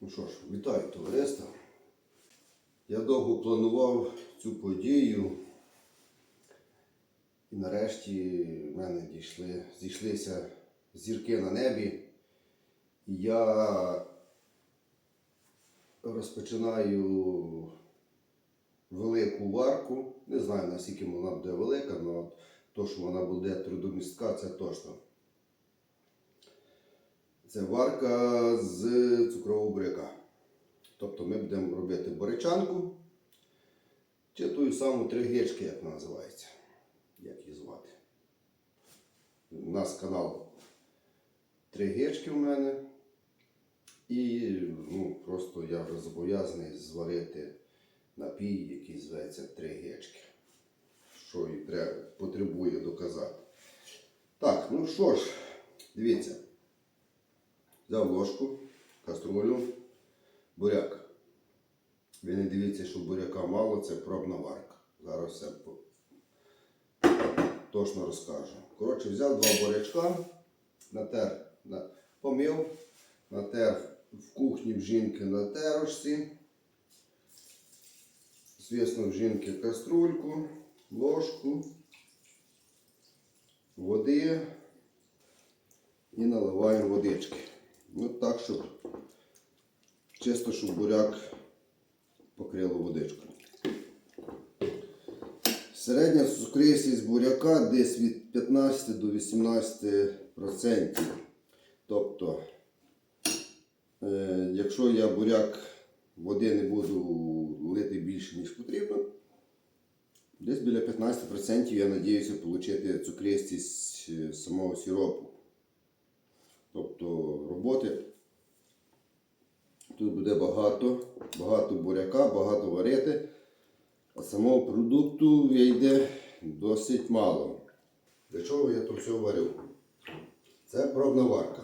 Ну що ж, вітаю товариство. Я довго планував цю подію. І нарешті в мене дійшли, зійшлися зірки на небі. І я розпочинаю велику варку. Не знаю, наскільки вона буде велика, але то, що вона буде трудомістка, це точно. Це варка з цукрового буряка. Тобто ми будемо робити боричанку, чи ту саму тригечки, як вона називається. Як її звати. У нас канал Тригечки в мене. І ну, просто я вже зобов'язаний зварити напій, який зветься Тригечки. Що і треба, потребує доказати. Так, ну що ж, дивіться. Взяв ложку, каструлю, буряк. Ви не дивіться, що буряка мало, це пробна варка. Зараз все точно розкажу. Коротше, взяв два бурячка, натер, на, помив, натер в кухні в жінки на терочці. Звісно, в жінки каструльку, ложку, води і наливаємо водички. Ну так, щоб чисто, щоб буряк покрило водичкою. Середня цукристість буряка десь від 15 до 18%. Тобто, е, якщо я буряк води не буду лити більше, ніж потрібно, десь біля 15% я надіюся отримати цукристість е, самого сиропу. Тобто роботи тут буде багато, багато буряка, багато варити, а самого продукту вийде досить мало. Для чого я то все варю? Це пробна варка.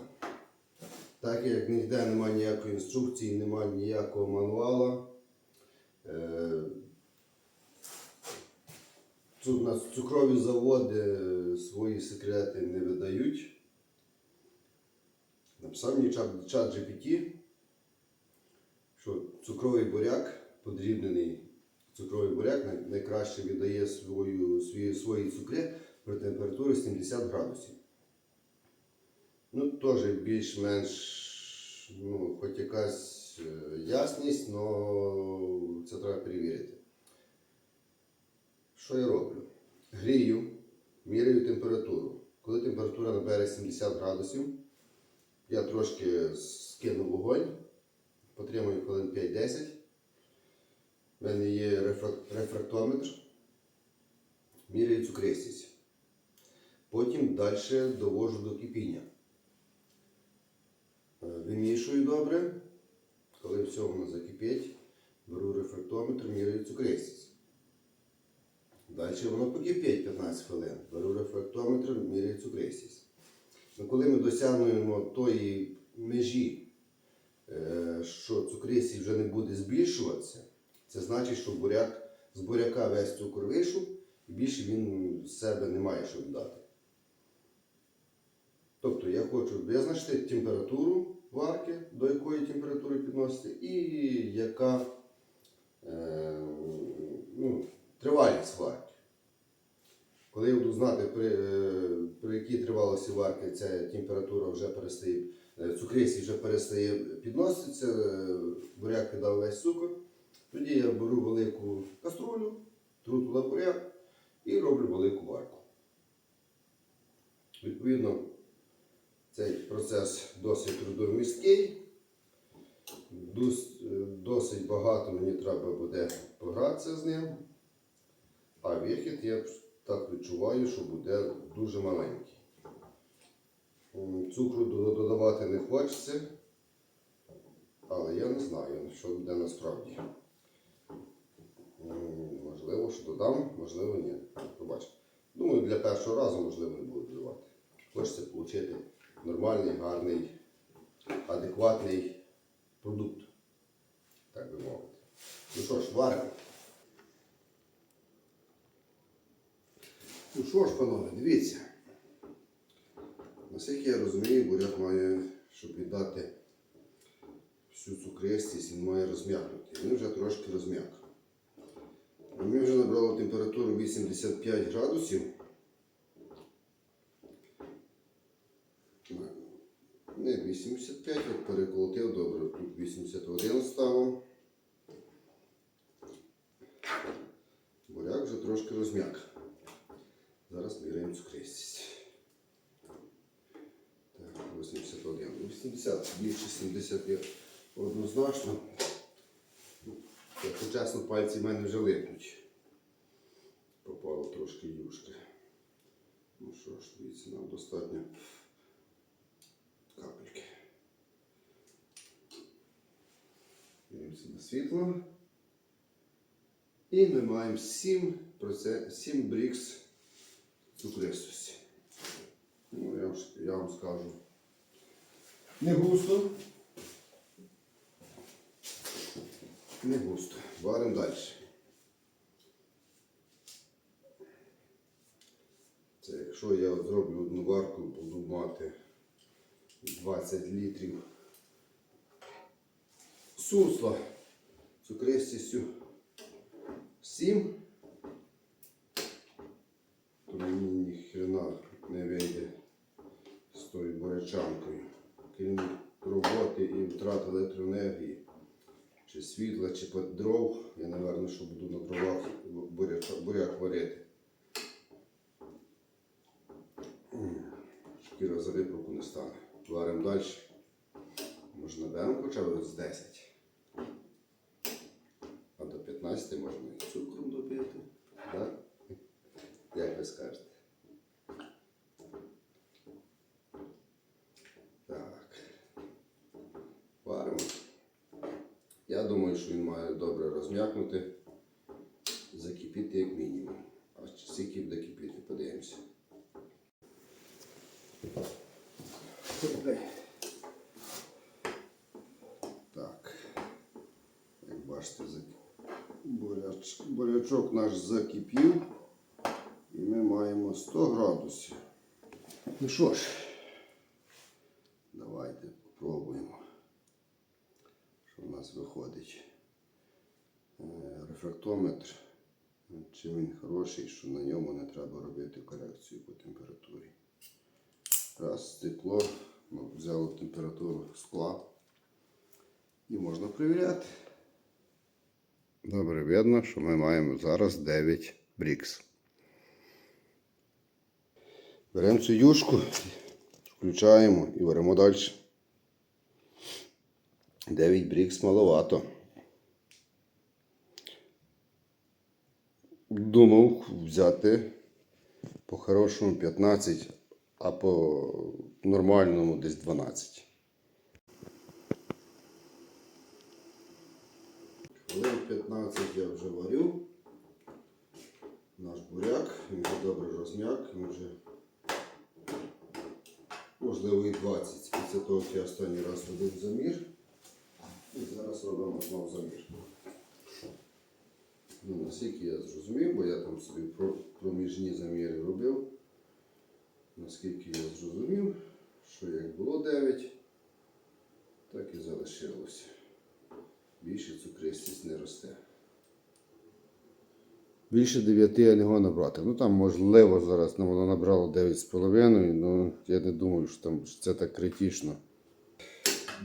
Так як ніде немає ніякої інструкції, немає ніякого мануала. е, цу- на Цукрові заводи свої секрети не видають. Написав чат, чат GPT, що цукровий буряк, подрібнений цукровий буряк найкраще віддає свою, свої, свої цукри при температурі 70 градусів. Ну, теж більш-менш, ну, хоч якась е, ясність, але це треба перевірити. Що я роблю? Грію, міряю температуру. Коли температура набере 70 градусів, я трошки скину вогонь, потримую хвилин 5-10. У мене є рефрак- рефрактометр, міряю цукристість. Потім далі довожу до кипіння. Е, Вимішую добре. Коли все воно закипить, беру рефрактометр, міряю цукристість. Далі воно покипить 15 хвилин. Беру рефрактометр, міряю цукристість. Ну, коли ми досягнемо тої межі, е, що цукристість вже не буде збільшуватися, це значить, що буряк, з буряка весь цукор вийшов і більше він з себе не має що віддати. Тобто я хочу визначити температуру варки, до якої температури підносити, і яка е, ну, тривалість варки. Коли я буду знати, при, е, при якій тривалості варки ця температура вже перестає, е, вже перестає підноситися, е, буряк піддав весь цукор, тоді я беру велику каструлю, тру туди буряк і роблю велику варку. Відповідно, цей процес досить трудомісткий, е, досить багато мені треба буде погратися з ним. А вихід я так відчуваю, що буде дуже маленький. Цукру додавати не хочеться, але я не знаю, що буде насправді. Можливо, що додам, можливо, ні. Побачимо. Думаю, для першого разу можливо не буду додавати. Хочеться отримати нормальний, гарний, адекватний продукт, так би мовити. Ну що ж, варимо. Ну що ж, панове, дивіться. Наскільки я розумію, буряк має, щоб віддати всю цукристість, він має розм'якнути. Він вже трошки розм'як. Ми вже набрали температуру 85 градусів. Не 85, от переколотив добре, тут 81 ставив. Буряк вже трошки розм'як. Зараз міряємо цукристість. Так, 81. 80, більше 70 є однозначно. Якщо чесно, пальці в мене вже липнуть. Попало трошки юшки. Ну що ж, дивіться, нам достатньо капельки. Дивимося на світло. І ми маємо 7, 7 брікс цукристості. Ну, я вам скажу. Не густо. Не густо. Варимо далі. Це якщо я зроблю одну варку, буду мати 20 літрів сусла цукристістю 7, то мені ніхрена не вийде з тою бурячанкою. Крім роботи і втрати електроенергії, чи світла, чи дров, я, напевно, що буду на дровах буряк, варити. Шкіра за випробку не стане. Варимо далі. Може наберемо хоча б з 10. А до 15 можна і цукром добити. Так? Як ви скажете? Так. Варимо. Я думаю, що він має добре розм'якнути. Закипіти як мінімум. А скільки буде кипіти, подивимося. Так. Як бачите, бурячок наш закипів. І ми маємо 100 градусів. Ну що ж, давайте спробуємо, нас виходить. Е, Рефрактометр. Чи він хороший, що на ньому не треба робити корекцію по температурі. Раз стекло, ну, взяло температуру скла і можна перевіряти. Добре, видно, що ми маємо зараз 9 брікс. Беремо цю юшку, включаємо і беремо далі. 9 брікс маловато. Думав взяти по-хорошому 15, а по нормальному десь 12. Хвилин 15 я вже варю. Наш буряк, він вже добре розм'як, він вже можливо і 20 після того, як я останній раз робив замір. І зараз робимо знову замір. Ну, наскільки я зрозумів, бо я там собі проміжні заміри робив. Наскільки я зрозумів, що як було 9, так і залишилося. Більше цукристість не росте. Більше 9 я не набрати. Ну там можливо зараз ну, воно набрало 9,5, ну я не думаю, що там що це так критично.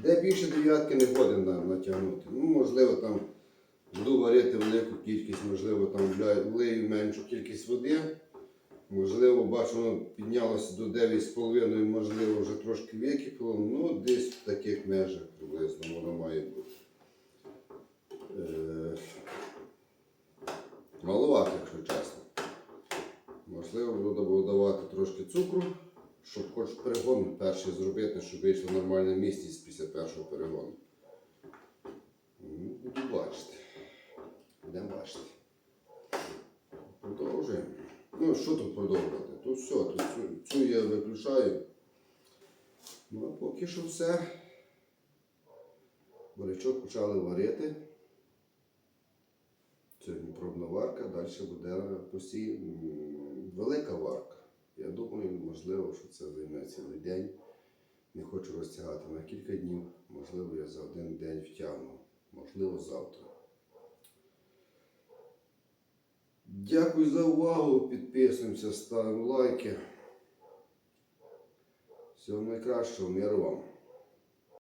Де більше дев'ятки не буде на- натягнути. Ну, можливо, там буду варити велику кількість, можливо, там влию меншу кількість води. Можливо, бачу, воно піднялося до 9,5, можливо, вже трошки википіло. Ну, десь в таких межах приблизно воно має бути. Е, Маловато, якщо чесно. Можливо, буду додавати трошки цукру, щоб хоч перегон перший зробити, щоб вийшла нормальна місцість після першого перегону. Ну, Буду бачити. Будемо бачити. Продовжуємо. Ну, що тут продовжувати? Тут все, тут цю, цю я виключаю. Ну, а поки що все. Бурячок почали варити. Сьогодні пробна варка, далі буде постійно велика варка. Я думаю, можливо, що це займе цілий день. Не хочу розтягати на кілька днів. Можливо, я за один день втягну. Можливо, завтра. Дякую за увагу. Підписуємося, ставимо лайки. Всього найкращого, миру вам.